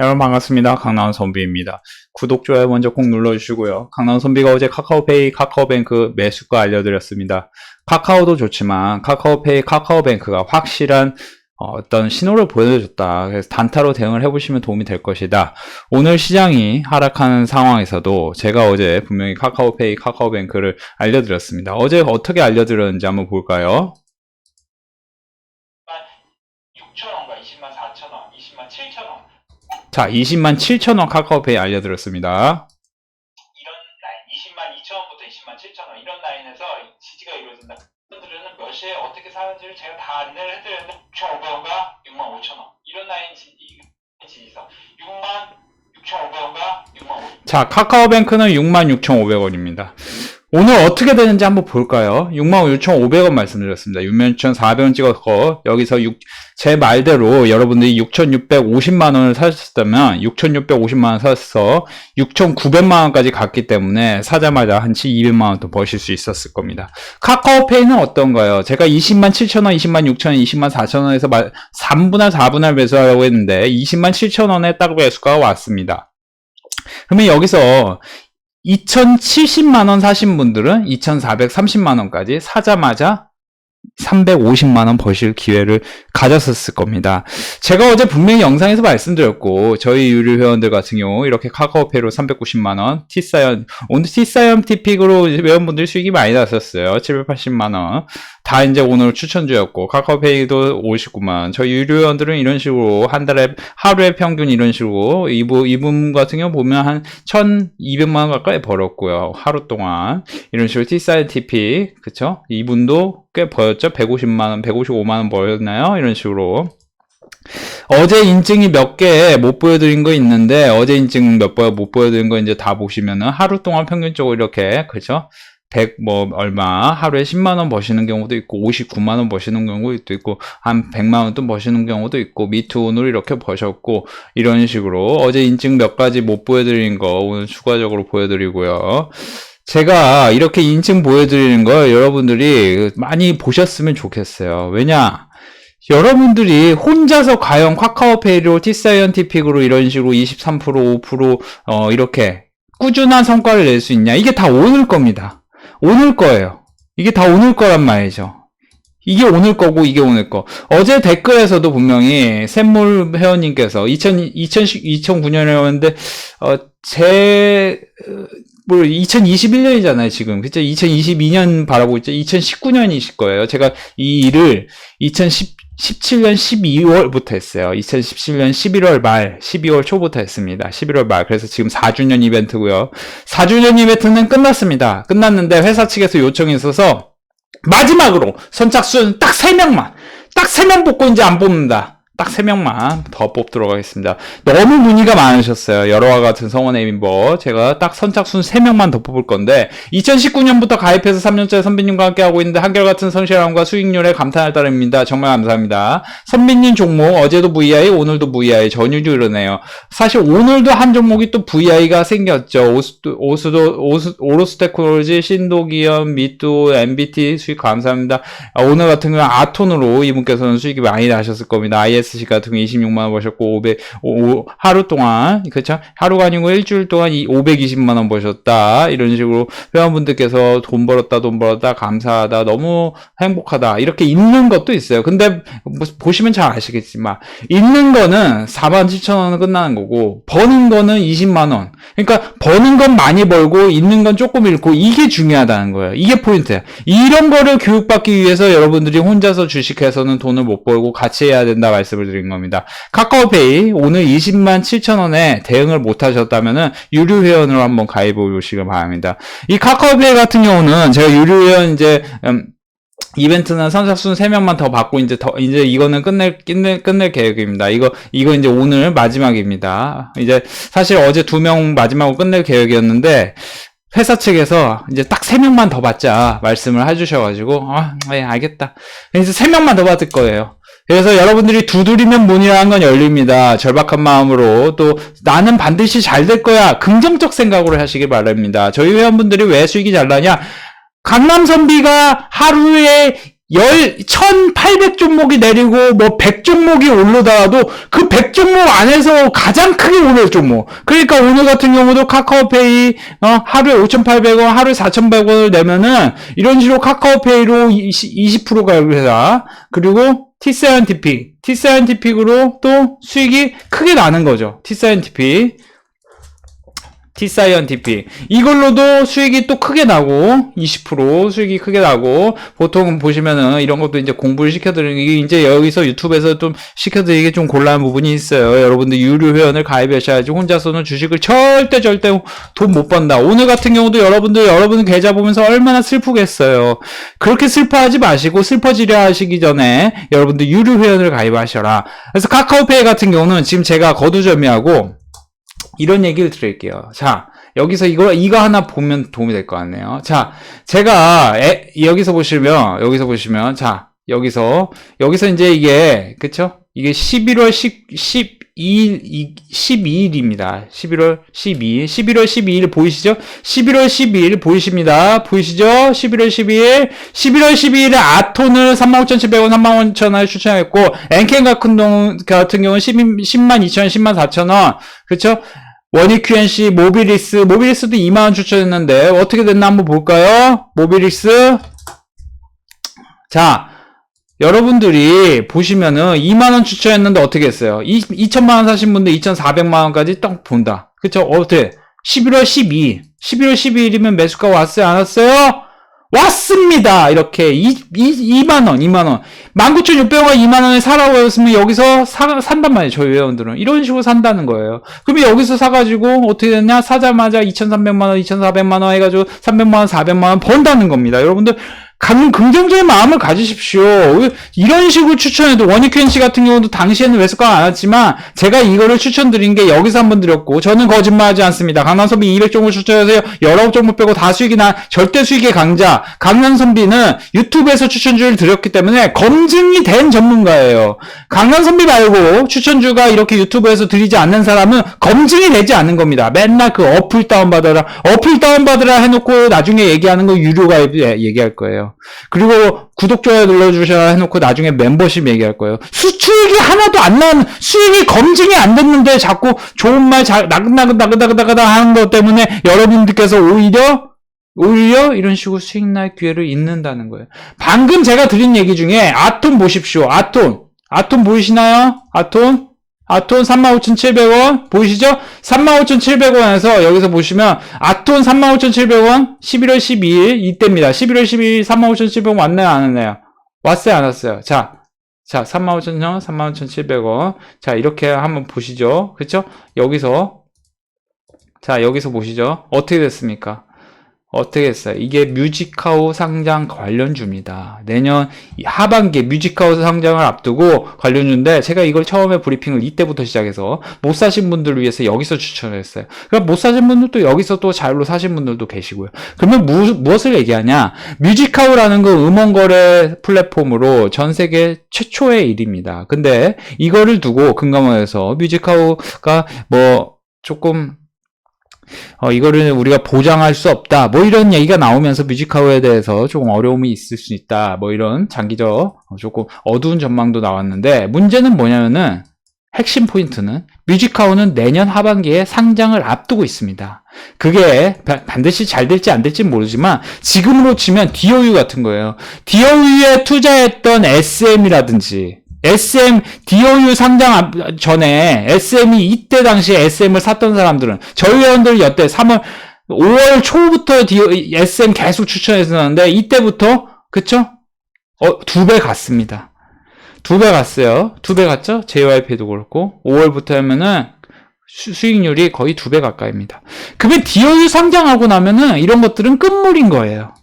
여러분 반갑습니다. 강나원 선비입니다. 구독, 좋아요 먼저 꼭 눌러주시고요. 강나원 선비가 어제 카카오페이, 카카오뱅크 매수가 알려드렸습니다. 카카오도 좋지만 카카오페이, 카카오뱅크가 확실한 어, 어떤 신호를 보여줬다. 그래서 단타로 대응을 해보시면 도움이 될 것이다. 오늘 시장이 하락하는 상황에서도 제가 어제 분명히 카카오페이, 카카오뱅크를 알려드렸습니다. 어제 어떻게 알려드렸는지 한번 볼까요? 6천원과 20만 4천원, 20만 7천원 자, 20만 7천원 카카오페이 알려드렸습니다. 이런 라인 20만 2천원부터 20만 7천원 이런 라인에서 지지가 이루어진다. 분들은 몇 시에 어떻게 사는지를 제가 다 안내를 해드렸는데 6,500원과 6만 5천원 이런 라인 지, 이 지지선 6만 6,500원과 6만 5천원 자, 카카오뱅크는 66,500원입니다. 오늘 어떻게 되는지 한번 볼까요? 66,500원 말씀드렸습니다. 66,400원 찍었고, 여기서 6, 제 말대로 여러분들이 6,650만원을 사셨다면, 6,650만원 사서 6,900만원까지 갔기 때문에, 사자마자 한 200만원 더 버실 수 있었을 겁니다. 카카오페이는 어떤가요? 제가 20만 7천원, 20만 6천원, 20만 4천원에서 3분할, 4분할 매수하려고 했는데, 20만 7천원에 딱 매수가 왔습니다. 그러면 여기서 2070만원 사신 분들은 2430만원까지 사자마자 350만원 버실 기회를 가졌었을 겁니다. 제가 어제 분명히 영상에서 말씀드렸고, 저희 유료 회원들 같은 경우, 이렇게 카카오페이로 390만 원, 티사연, 오늘 티사연 티픽으로 회원분들 수익이 많이 났었어요. 780만 원. 다 이제 오늘 추천주였고, 카카오페이도 59만. 저희 유료 회원들은 이런 식으로 한 달에, 하루에 평균 이런 식으로, 이분, 이분 같은 경우 보면 한 1200만 원 가까이 벌었고요. 하루 동안. 이런 식으로 티사연 티픽, 그쵸? 이분도 꽤 벌었죠? 150만 원, 155만 원 벌었나요? 이런 식으로. 어제 인증이 몇 개 못 보여드린 거 있는데, 어제 인증 몇 번 못 보여드린 거 이제 다 보시면은 하루 동안 평균적으로 이렇게, 그죠? 100 뭐 얼마 하루에 10만 원 버시는 경우도 있고 59만 원 버시는 경우도 있고 한 100만 원또 버시는 경우도 있고 미투 오늘 이렇게 버셨고 이런 식으로 어제 인증 몇 가지 못 보여드린 거 오늘 추가적으로 보여드리고요. 제가 이렇게 인증 보여드리는 걸 여러분들이 많이 보셨으면 좋겠어요. 왜냐? 여러분들이 혼자서 과연 카카오페이로 티사이언티픽으로 이런 식으로 23% 5% 어, 이렇게 꾸준한 성과를 낼 수 있냐? 이게 다 오늘 겁니다. 오늘 거예요. 이게 다 오늘 거란 말이죠. 이게 오늘 거고 이게 오늘 거. 어제 댓글에서도 분명히 샘물 회원님께서 2000, 2010, 2009년이었는데 어, 제 어, 뭐 2021년이잖아요 지금 그죠 2022년 바라보고 있죠 2019년이실 거예요 제가 이 일을 2017년 12월부터 했어요. 2017년 11월 말 12월 초부터 했습니다. 11월 말. 그래서 지금 4주년 이벤트고요. 4주년 이벤트는 끝났습니다. 끝났는데 회사 측에서 요청이 있어서 마지막으로 선착순 딱 3명만 딱 3명 뽑고 이제 안 뽑는다 딱 3명만 더 뽑도록 하겠습니다. 너무 문의가 많으셨어요. 여러와 같은 성원의 멤버. 제가 딱 선착순 3명만 더 뽑을 건데, 2019년부터 가입해서 3년째 선배님과 함께 하고 있는데, 한결같은 성실함과 수익률에 감탄할 따름입니다. 정말 감사합니다. 선배님 종목, 어제도 VI, 오늘도 VI, 전유주 이러네요. 사실 오늘도 한 종목이 또 VI가 생겼죠. 오스도, 오스도, 오스, 오로스 테크놀로지, 신도기업, 미뚜, MBT 수익 감사합니다. 아, 오늘 같은 경우는 아톤으로 이분께서는 수익이 많이 나셨을 겁니다. IS SC 같은 경우 26만 원 버셨고, 500, 오, 하루 동안, 그쵸? 하루가 아니고 일주일 동안 이 520만 원 버셨다. 이런 식으로 회원분들께서 돈 벌었다, 돈 벌었다, 감사하다, 너무 행복하다. 이렇게 있는 것도 있어요. 근데 뭐 보시면 잘 아시겠지만, 있는 거는 4만 7천 원은 끝나는 거고, 버는 거는 20만 원. 그러니까 버는 건 많이 벌고, 있는 건 조금 잃고, 이게 중요하다는 거예요. 이게 포인트예요. 이런 거를 교육받기 위해서 여러분들이 혼자서 주식해서는 돈을 못 벌고 같이 해야 된다 말씀 을 드린 겁니다. 카카오페이 오늘 20만 7천 원에 대응을 못 하셨다면은 유료 회원으로 한번 가입해 보시길 바랍니다. 이 카카오페이 같은 경우는 제가 유료 회원 이제 음, 이벤트는 선착순 3명만 더 받고 이제 더 이제 이거는 끝낼 끝낼 끝낼 계획입니다. 이거 이거 이제 오늘 마지막입니다. 이제 사실 어제 두 명 마지막으로 끝낼 계획이었는데 회사 측에서 이제 딱 3명만 더 받자 말씀을 해주셔가지고 아, 네, 알겠다. 그래서 3명만 더 받을 거예요. 그래서 여러분들이 두드리면 문이라는 건 열립니다. 절박한 마음으로 또 나는 반드시 잘 될 거야. 긍정적 생각으로 하시길 바랍니다. 저희 회원분들이 왜 수익이 잘 나냐? 강남 선비가 하루에 열, 1800 종목이 내리고, 뭐, 100 종목이 오르더라도, 그 100 종목 안에서 가장 크게 오를 종목. 그러니까 오늘 같은 경우도 카카오페이, 어, 하루에 5,800원, 하루에 4,100원을 내면은, 이런 식으로 카카오페이로 20, 20%가 여기다. 그리고, T사이언티픽. T사이언티픽으로 또 수익이 크게 나는 거죠. T사이언티픽. T사이언티픽. 이걸로도 수익이 또 크게 나고, 20% 수익이 크게 나고, 보통 보시면은 이런 것도 이제 공부를 시켜드리는 게 이제 여기서 유튜브에서 좀 시켜드리기 좀 곤란한 부분이 있어요. 여러분들 유료 회원을 가입하셔야지 혼자서는 주식을 절대 절대 돈 못 번다. 오늘 같은 경우도 여러분들 여러분 계좌 보면서 얼마나 슬프겠어요. 그렇게 슬퍼하지 마시고 슬퍼지려 하시기 전에 여러분들 유료 회원을 가입하셔라. 그래서 카카오페이 같은 경우는 지금 제가 거두절미하고 이런 얘기를 드릴게요. 자, 여기서 이거, 이거 하나 보면 도움이 될 것 같네요. 자, 제가, 에, 여기서 보시면, 여기서 보시면, 자, 여기서, 여기서 이제 이게, 그쵸? 이게 11월 10, 12일, 12일입니다. 11월 12일. 11월 12일 보이시죠? 11월 12일 보이십니다. 보이시죠? 11월 12일. 11월 12일에 아톤을 35,700원, 35,000원 추천했고, 엔켄 같은 같은 경우는 10, 10만 2,000원, 10만 4,000원. 그쵸? 원익 QNC, 모비리스, 모비리스도 2만원 추천했는데, 어떻게 됐나 한번 볼까요? 모비리스. 자, 여러분들이 보시면은 2만원 추천했는데 어떻게 했어요? 2, 2천만원 사신 분들 2,400만원까지 딱 본다. 그쵸? 어떻게? 11월 12일. 11월 12일이면 매수가 왔어요? 안 왔어요? 왔습니다! 이렇게. 2, 2, 2만원, 2만원. 19,600원, 2만원에 사라고 했으면 여기서 사, 산단 말이에요. 저희 회원들은. 이런 식으로 산다는 거예요. 그러면 여기서 사가지고 어떻게 됐냐? 사자마자 2,300만원, 2,400만원 해가지고 300만원, 400만원 번다는 겁니다. 여러분들, 감, 긍정적인 마음을 가지십시오. 이런 식으로 추천해도 원익큐엔씨 같은 경우도 당시에는 매수가 안 왔지만 제가 이거를 추천드린 게 여기서 한번 드렸고 저는 거짓말하지 않습니다. 강남선비 200 종목 추천해서 19종목 빼고 다 수익이 난 절대 수익의 강자 강남선비는 유튜브에서 추천주를 드렸기 때문에 검증이 된 전문가예요. 강남선비 말고 추천주가 이렇게 유튜브에서 드리지 않는 사람은 검증이 되지 않는 겁니다. 맨날 그 어플 다운받아라 어플 다운받으라 해놓고 나중에 얘기하는 거 유료 가입 얘기할 거예요. 그리고 구독, 좋아요 눌러주셔야 해놓고 나중에 멤버십 얘기할 거예요. 수익이 하나도 안 나는, 수익이 검증이 안 됐는데 자꾸 좋은 말 자, 나긋나긋나긋나긋나긋 하는 것 때문에 여러분들께서 오히려 오히려 이런 식으로 수익 날 기회를 잃는다는 거예요. 방금 제가 드린 얘기 중에 아톤 보십시오. 아톤. 아톤 보이시나요? 아톤? 아톤 35,700원 보이시죠? 35,700원에서 여기서 보시면 아톤 35,700원 11월 12일 이때입니다. 11월 12일 35,700원 왔나요? 안 왔나요? 왔어요? 안 왔어요? 자, 자 35,000원 35,700원 자 이렇게 한번 보시죠. 그쵸? 여기서 자 여기서 보시죠. 어떻게 됐습니까? 어떻게 했어요? 이게 뮤직하우 상장 관련주입니다. 내년 하반기에 뮤직하우스 상장을 앞두고 관련주인데 제가 이걸 처음에 브리핑을 이때부터 시작해서 못 사신 분들을 위해서 여기서 추천을 했어요. 그럼 못 사신 분들도 여기서 또 자율로 사신 분들도 계시고요. 그러면 무, 무엇을 얘기하냐? 뮤직하우라는 그 음원 거래 플랫폼으로 전 세계 최초의 일입니다. 근데 이거를 두고 금감원에서 뮤직하우가 뭐 조금 어, 이거를 우리가 보장할 수 없다. 뭐 이런 얘기가 나오면서 뮤직하우에 대해서 조금 어려움이 있을 수 있다. 뭐 이런 장기적 어, 조금 어두운 전망도 나왔는데 문제는 뭐냐면은 핵심 포인트는 뮤직하우는 내년 하반기에 상장을 앞두고 있습니다. 그게 바- 반드시 잘 될지 안 될지 모르지만 지금으로 치면 DOU 같은 거예요. DOU에 투자했던 SM이라든지 SM, DOU 상장 앞- 전에 SM이 이때 당시에 SM을 샀던 사람들은 저희 회원들 여태 3월 5월 초부터 SM 계속 추천했었는데 이때부터 그쵸? 어, 두 배 갔습니다. 두 배 갔어요. 두 배 갔죠? JYP도 그렇고 5월부터 하면은 수, 수익률이 거의 두 배 가까이입니다. 그게 DOU 상장하고 나면은 이런 것들은 끝물인 거예요.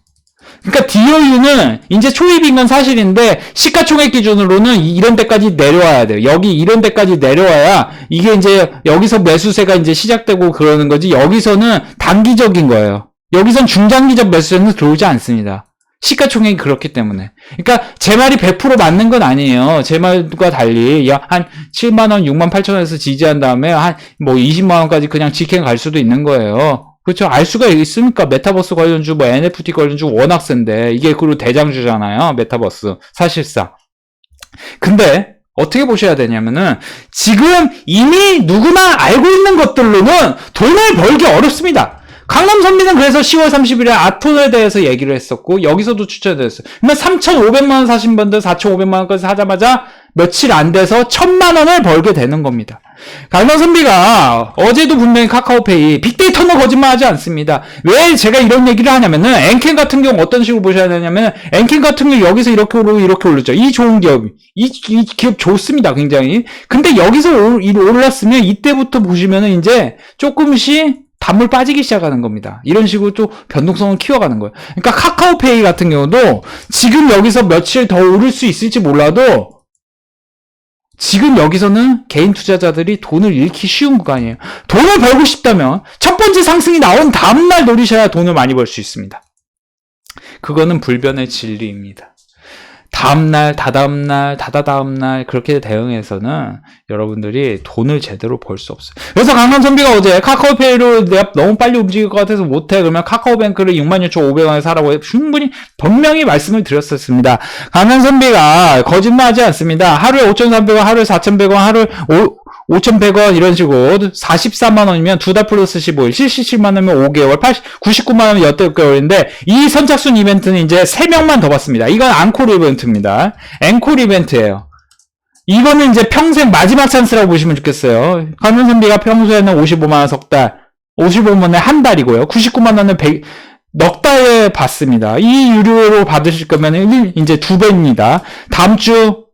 그러니까 DOU는 이제 초입인 건 사실인데 시가총액 기준으로는 이- 이런 데까지 내려와야 돼요. 여기 이런 데까지 내려와야 이게 이제 여기서 매수세가 이제 시작되고 그러는 거지 여기서는 단기적인 거예요. 여기선 중장기적 매수세는 들어오지 않습니다. 시가총액이 그렇기 때문에. 그러니까 제 말이 100% 맞는 건 아니에요. 제 말과 달리 야, 한 7만 원, 6만 8천 원에서 지지한 다음에 한 뭐 20만 원까지 그냥 직행 갈 수도 있는 거예요. 그렇죠. 알 수가 있습니까? 메타버스 관련주, 뭐 NFT 관련주 워낙 센데 이게 그리고 대장주잖아요. 메타버스 사실상. 근데 어떻게 보셔야 되냐면은 지금 이미 누구나 알고 있는 것들로는 돈을 벌기 어렵습니다. 강남 선비는 그래서 10월 30일에 아톤에 대해서 얘기를 했었고 여기서도 추천드렸어요. 그러면 3,500만 원 사신 분들 4,500만 원까지 사자마자 며칠 안 돼서 1,000만 원을 벌게 되는 겁니다. 강남 선비가 어제도 분명히 카카오페이 빅데이터는 거짓말하지 않습니다. 왜 제가 이런 얘기를 하냐면은 엔캔 같은 경우 어떤 식으로 보셔야 되냐면 엔캔 같은 경우 여기서 이렇게 오르고 이렇게 오르죠. 이 좋은 기업 이, 이 기업 좋습니다. 굉장히. 근데 여기서 올랐으면 이때부터 보시면은 이제 조금씩 단물 빠지기 시작하는 겁니다. 이런 식으로 또 변동성을 키워가는 거예요. 그러니까 카카오페이 같은 경우도 지금 여기서 며칠 더 오를 수 있을지 몰라도 지금 여기서는 개인 투자자들이 돈을 잃기 쉬운 구간이에요. 돈을 벌고 싶다면 첫 번째 상승이 나온 다음날 노리셔야 돈을 많이 벌 수 있습니다. 그거는 불변의 진리입니다. 다음날, 다다음날, 다다다음날 그렇게 대응해서는 여러분들이 돈을 제대로 벌 수 없어요. 그래서 강남 선비가 어제 카카오페이로 내가 너무 빨리 움직일 것 같아서 못해. 그러면 카카오뱅크를 66,500원에 사라고 충분히 분명히 말씀을 드렸었습니다. 강남 선비가 거짓말하지 않습니다. 하루에 5,300원, 하루에 4,100원, 하루에 5,100원 이런 식으로 44만 원이면 두 달 플러스 15일, 77만 원이면 5개월, 80, 99만 원이면 8개월인데 이 선착순 이벤트는 이제 3명만 더 받습니다. 이건 앙콜 이벤트 입니다. 앵콜 이벤트예요. 이거는 이제 평생 마지막 찬스라고 보시면 좋겠어요. 관련선비가 평소에는 55만 원 석 달, 55만 원에 한 달이고요. 99만 원은 100, 넉 달에 받습니다. 이 유료로 받으실 거면 이제 두 배입니다. 다음 주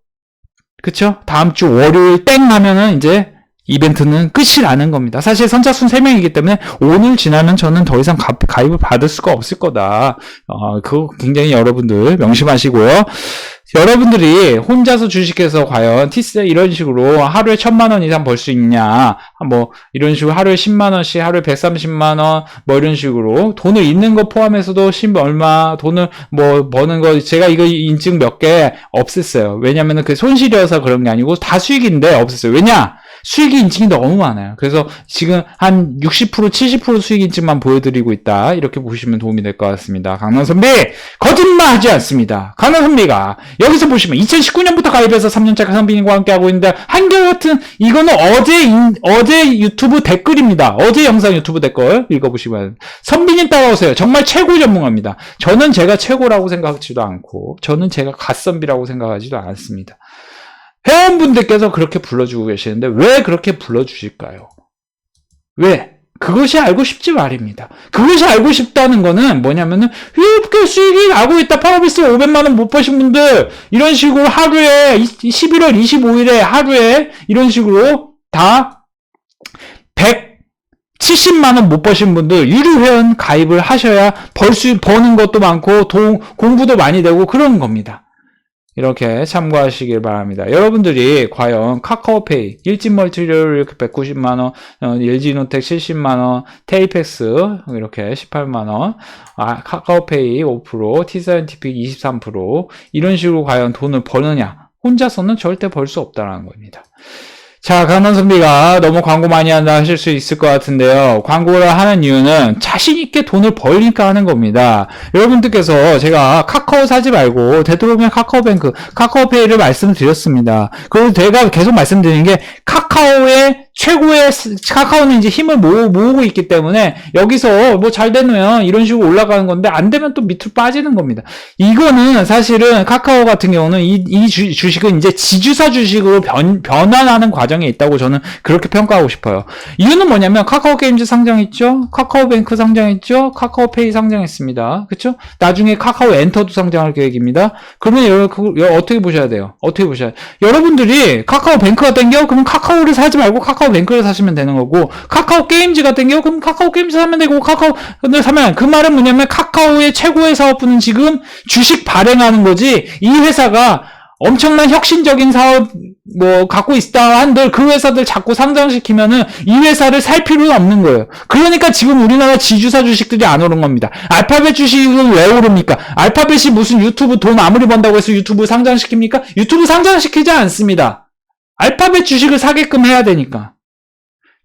그쵸? 다음 주 월요일 땡 하면은 이제 이벤트는 끝이 나는 겁니다. 사실 선착순 3명이기 때문에 오늘 지나면 저는 더 이상 가, 가입을 받을 수가 없을 거다. 어, 그거 굉장히 여러분들 명심하시고요. 여러분들이 혼자서 주식해서 과연 티스 이런 식으로 하루에 천만 원 이상 벌 수 있냐, 뭐 이런 식으로 하루에 10만 원씩 하루에 130만 원, 뭐 이런 식으로 돈을 있는 거 포함해서도 10 얼마 돈을 뭐 버는 거 제가 이거 인증 몇 개 없앴어요. 왜냐면은 그 손실이어서 그런 게 아니고 다 수익인데 없앴어요. 왜냐? 수익 인증이 너무 많아요. 그래서 지금 한 60% 70% 수익 인증만 보여드리고 있다. 이렇게 보시면 도움이 될 것 같습니다. 강남 선비 거짓말하지 않습니다. 강남 선비가 여기서 보시면 2019년부터 가입해서 3년차 선비님과 함께 하고 있는데 한결같은 이거는 어제 인- 어제 유튜브 댓글입니다. 어제 영상 유튜브 댓글 읽어보시면 선비님 따라오세요. 정말 최고 전문가입니다. 저는 제가 최고라고 생각하지도 않고 저는 제가 갓선비라고 생각하지도 않습니다. 회원분들께서 그렇게 불러주고 계시는데 왜 그렇게 불러주실까요? 왜? 그것이 알고 싶지 말입니다. 그것이 알고 싶다는 거는 뭐냐면은 이렇게 수익이 나고 있다. 파워비스 500만 원 못 버신 분들 이런 식으로 하루에 11월 25일에 하루에 이런 식으로 다 170만 원 못 버신 분들 유료 회원 가입을 하셔야 벌 수 버는 것도 많고 돈 공부도 많이 되고 그런 겁니다. 이렇게 참고하시길 바랍니다. 여러분들이 과연 카카오페이, 일진 멀티를 이렇게 190만원, LG노텍 70만원, 테이펙스 이렇게 18만원, 아, 카카오페이 5%, T사이언티픽 23%, 이런 식으로 과연 돈을 버느냐? 혼자서는 절대 벌 수 없다는 겁니다. 자, 강남 선비가 너무 광고 많이 한다 하실 수 있을 것 같은데요. 광고를 하는 이유는 자신있게 돈을 벌니까 하는 겁니다. 여러분들께서 제가 카카오 사지 말고 되도록이면 카카오뱅크, 카카오페이를 말씀드렸습니다. 그리고 제가 계속 말씀드리는 게 카카오의 최고의, 스- 카카오는 이제 힘을 모으, 모으고 있기 때문에 여기서 뭐 잘 되면 이런 식으로 올라가는 건데 안 되면 또 밑으로 빠지는 겁니다. 이거는 사실은 카카오 같은 경우는 이, 이 주, 주식은 이제 지주사 주식으로 변, 변환하는 과정에 있다고 저는 그렇게 평가하고 싶어요. 이유는 뭐냐면 카카오 게임즈 상장했죠? 카카오뱅크 상장했죠? 카카오페이 상장했습니다. 그쵸? 나중에 카카오 엔터도 상장할 계획입니다. 그러면 여러분, 그, 어떻게 보셔야 돼요? 어떻게 보셔야 돼요? 여러분들이 카카오뱅크가 땡겨? 그러면 카카오를 사지 말고 카카오 뱅크를 사시면 되는 거고, 카카오 게임즈가 땡겨? 그럼 카카오 게임즈 사면 되고, 카카오를 사면, 그 말은 뭐냐면 카카오의 최고의 사업부는 지금 주식 발행하는 거지, 이 회사가 엄청난 혁신적인 사업 뭐 갖고 있다 한들 그 회사들 자꾸 상장시키면은 이 회사를 살 필요는 없는 거예요. 그러니까 지금 우리나라 지주사 주식들이 안 오른 겁니다. 알파벳 주식은 왜 오릅니까? 알파벳이 무슨 유튜브 돈 아무리 번다고 해서 유튜브 상장시킵니까? 유튜브 상장시키지 않습니다. 알파벳 주식을 사게끔 해야 되니까.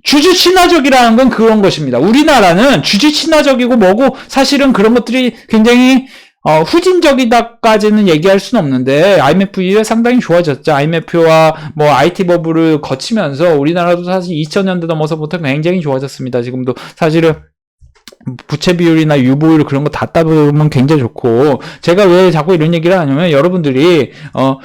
주주 친화적이라는 건 그런 것입니다. 우리나라는 주주 친화적이고 뭐고 사실은 그런 것들이 굉장히 어, 후진적이다까지는 얘기할 수는 없는데 IMF 이후에 상당히 좋아졌죠. IMF와 뭐 IT 버블을 거치면서 우리나라도 사실 2000년대 넘어서부터 굉장히 좋아졌습니다. 지금도 사실은 부채 비율이나 유보율 그런 거 다 따보면 굉장히 좋고 제가 왜 자꾸 이런 얘기를 하냐면 여러분들이 어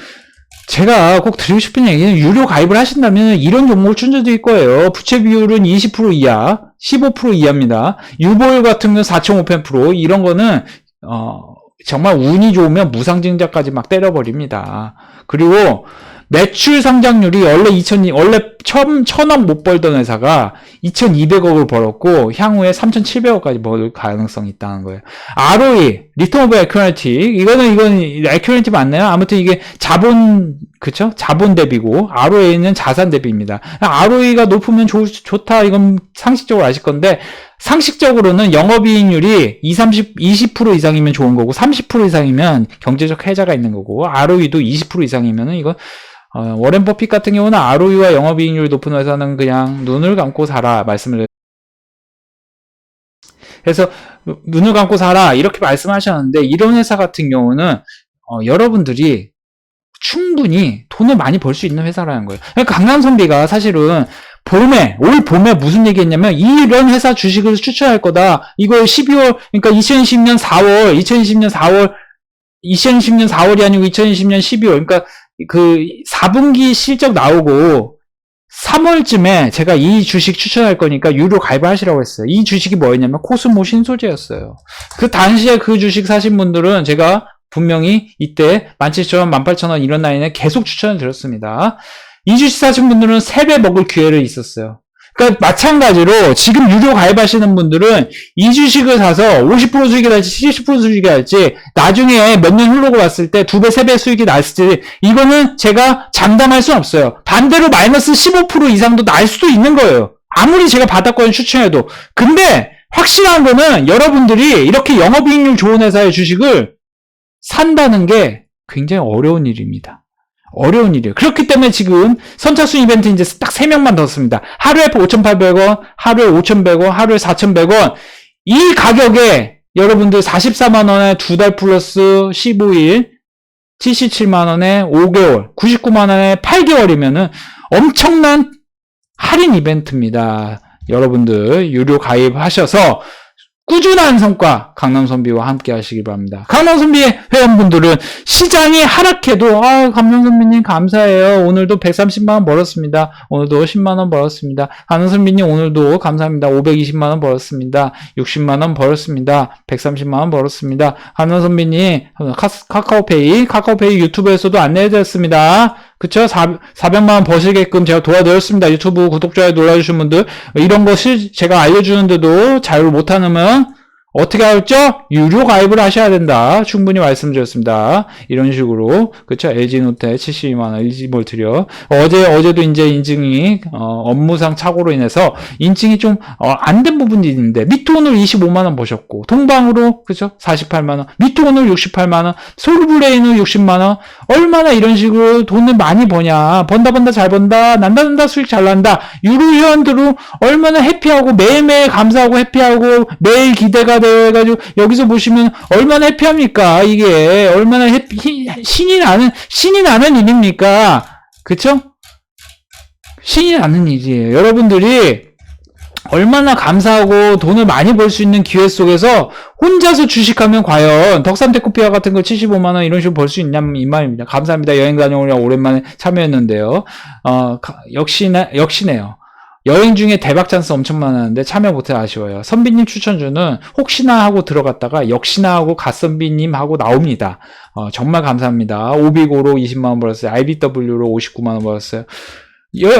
제가 꼭 드리고 싶은 얘기는 유료 가입을 하신다면 이런 종목을 추천드릴 거예요. 부채 비율은 20% 이하, 15% 이하입니다. 유보율 같은 경우는 4.5% 이런 거는 어 정말 운이 좋으면 무상증자까지 막 때려버립니다. 그리고 매출 상장률이 원래 2000, 원래 처음 천억 못 벌던 회사가 2200억을 벌었고, 향후에 3700억까지 벌 가능성이 있다는 거예요. ROE, Return of Equity, 이거는, 이건, Equity 맞나요? 아무튼 이게 자본, 그쵸? 자본 대비고, ROE는 자산 대비입니다. ROE가 높으면 좋, 좋다, 이건 상식적으로 아실 건데, 상식적으로는 영업이익률이 20, 30, 20% 이상이면 좋은 거고, 30% 이상이면 경제적 해자가 있는 거고, ROE도 20% 이상이면은 이건 어, 워렌 버핏 같은 경우는 ROE와 영업이익률이 높은 회사는 그냥 눈을 감고 살아 말씀을 그래서 눈을 감고 살아 이렇게 말씀하셨는데 이런 회사 같은 경우는 어, 여러분들이 충분히 돈을 많이 벌 수 있는 회사라는 거예요. 그러니까 강남선비가 사실은 봄에 올 봄에 무슨 얘기했냐면 이런 회사 주식을 추천할 거다. 이거 12월 그러니까 2020년 4월 2020년 4월 2020년 4월이 아니고 2020년 12월 그러니까 그 4분기 실적 나오고 3월쯤에 제가 이 주식 추천할 거니까 유료 가입을 하시라고 했어요. 이 주식이 뭐였냐면 코스모 신소재였어요. 그 당시에 그 주식 사신 분들은 제가 분명히 이때 17,000원, 18,000원 이런 라인에 계속 추천을 드렸습니다. 이 주식 사신 분들은 3배 먹을 기회를 있었어요. 그러니까 마찬가지로 지금 유료 가입하시는 분들은 이 주식을 사서 50% 수익이 날지 70% 수익이 날지 나중에 몇 년 흘러고 봤을 때 두 배, 세 배 수익이 날지 이거는 제가 장담할 수는 없어요. 반대로 마이너스 15% 이상도 날 수도 있는 거예요. 아무리 제가 바닥권 추천해도. 근데 확실한 거는 여러분들이 이렇게 영업이익률 좋은 회사의 주식을 산다는 게 굉장히 어려운 일입니다. 어려운 일이에요. 그렇기 때문에 지금 선착순 이벤트 이제 딱 3명만 더 씁니다. 하루에 5,800원, 하루에 5,100원, 하루에 4,100원. 이 가격에 여러분들 44만원에 두 달 플러스 15일, 77만원에 5개월, 99만원에 8개월이면은 엄청난 할인 이벤트입니다. 여러분들 유료 가입하셔서 꾸준한 성과 강남선비와 함께 하시기 바랍니다. 강남선비 회원분들은 시장이 하락해도 아 강남선비님 감사해요. 오늘도 130만원 벌었습니다. 오늘도 10만원 벌었습니다. 강남선비님 오늘도 감사합니다. 520만원 벌었습니다. 60만원 벌었습니다. 130만원 벌었습니다. 강남선비님 카카오페이 카카오페이 유튜브에서도 안내해드렸습니다. 그쵸? 4, 400만원 버시게끔 제가 도와드렸습니다. 유튜브 구독, 좋아요 눌러주신 분들. 이런 거 실, 제가 알려주는데도 잘 못하면 어떻게 할죠? 유료 가입을 하셔야 된다. 충분히 말씀드렸습니다. 이런 식으로. 그쵸? LG노트 72만 원, LG몰트려. 어제, 어제도 이제 인증이, 어, 업무상 착오로 인해서 인증이 좀, 어, 안된 부분이 있는데, 미투오늘 25만원 버셨고, 동방으로, 그쵸? 48만 원, 미투오늘 68만 원, 솔브레인을 60만 원, 얼마나 이런 식으로 돈을 많이 버냐. 번다, 번다, 잘 번다, 난다, 난다, 수익 잘 난다. 유료 회원들은 얼마나 해피하고, 매일매일 감사하고 해피하고, 매일 기대가 돼가지고 여기서 보시면 얼마나 해피합니까? 이게 얼마나 해피 신이 나는 신이 나는 일입니까? 그쵸? 신이 나는 일이에요. 여러분들이 얼마나 감사하고 돈을 많이 벌 수 있는 기회 속에서 혼자서 주식하면 과연 덕산테코피아 같은 거 75만원 이런 식으로 벌 수 있냐 이 말입니다. 감사합니다. 여행 다녀오려 오랜만에 참여했는데요. 어, 역시나, 역시네요. 여행 중에 대박 찬스 엄청 많았는데 참여 못해 아쉬워요. 선비님 추천주는 혹시나 하고 들어갔다가 역시나 하고 갓선비님 하고 나옵니다. 어, 정말 감사합니다. 오비고로 20만원 벌었어요. IBW로 59만원 벌었어요.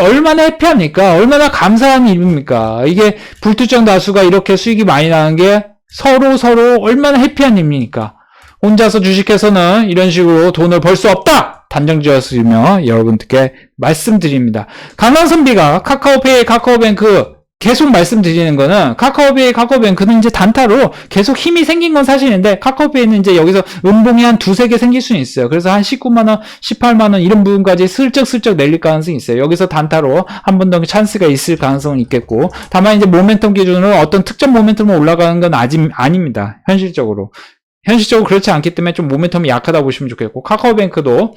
얼마나 해피합니까? 얼마나 감사한 일입니까? 이게 불특정 다수가 이렇게 수익이 많이 나는 게 서로 서로 얼마나 해피한 일입니까? 혼자서 주식해서는 이런 식으로 돈을 벌 수 없다! 단정 지었으며 여러분들께 말씀드립니다. 강남선비가 카카오페이, 카카오뱅크 계속 말씀드리는 거는 카카오페이, 카카오뱅크는 이제 단타로 계속 힘이 생긴 건 사실인데 카카오페이는 이제 여기서 음봉이 한 두세 개 생길 수는 있어요. 그래서 한 19만원, 18만원 이런 부분까지 슬쩍슬쩍 내릴 가능성이 있어요. 여기서 단타로 한 번 더 찬스가 있을 가능성은 있겠고 다만 이제 모멘텀 기준으로 어떤 특정 모멘텀으로 올라가는 건 아직 아닙니다. 현실적으로. 현실적으로 그렇지 않기 때문에 좀 모멘텀이 약하다 보시면 좋겠고 카카오뱅크도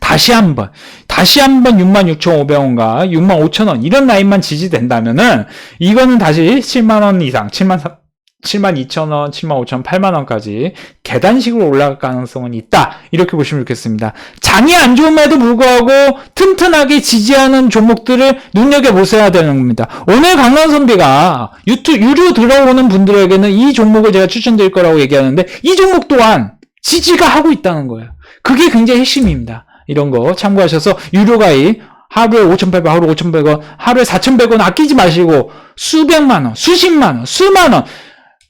다시 한번 다시 한번 66,500원과 65,000원 이런 라인만 지지된다면은 이거는 다시 7만 원 이상 7만 7만 2천원, 7만 5천, 8만 원까지 계단식으로 올라갈 가능성은 있다. 이렇게 보시면 좋겠습니다. 장이 안 좋음에도 불구하고 튼튼하게 지지하는 종목들을 눈여겨보셔야 되는 겁니다. 오늘 강남선비가 유튜, 유료 들어오는 분들에게는 이 종목을 제가 추천드릴 거라고 얘기하는데 이 종목 또한 지지가 하고 있다는 거예요. 그게 굉장히 핵심입니다. 이런 거 참고하셔서 유료 가입 하루에 5,800원, 하루에 5,100원, 하루에 4,100원 아끼지 마시고 수백만 원, 수십만 원, 수만 원,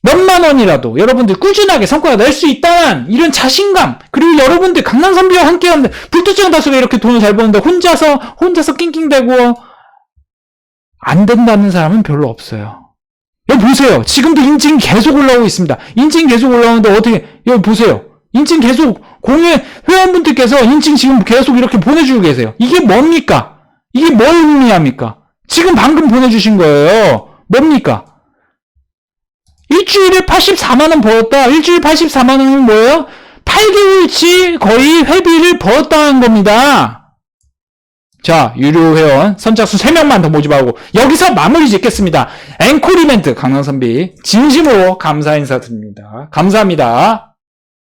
몇만 원이라도 여러분들 꾸준하게 성과가 낼수 있다는 이런 자신감 그리고 여러분들 강남선비와 함께하는데 불특정 다수가 이렇게 돈을 잘 버는데 혼자서 혼자서 낑낑대고 안 된다는 사람은 별로 없어요. 여기 보세요. 지금도 인증이 계속 올라오고 있습니다. 인증 계속 올라오는데 어떻게 여기 보세요. 인증 계속 공유 회원분들께서 인증 지금 계속 이렇게 보내주고 계세요. 이게 뭡니까? 이게 뭘 의미합니까? 지금 방금 보내주신 거예요. 뭡니까? 일주일에 84만원 벌었다. 일주일 84만원은 뭐예요? 8개월치 거의 회비를 벌었다는 겁니다. 자, 유료 회원 선착순 3명만 더 모집하고 여기서 마무리 짓겠습니다. 앵콜 이벤트 강남선비 진심으로 감사 인사드립니다. 감사합니다.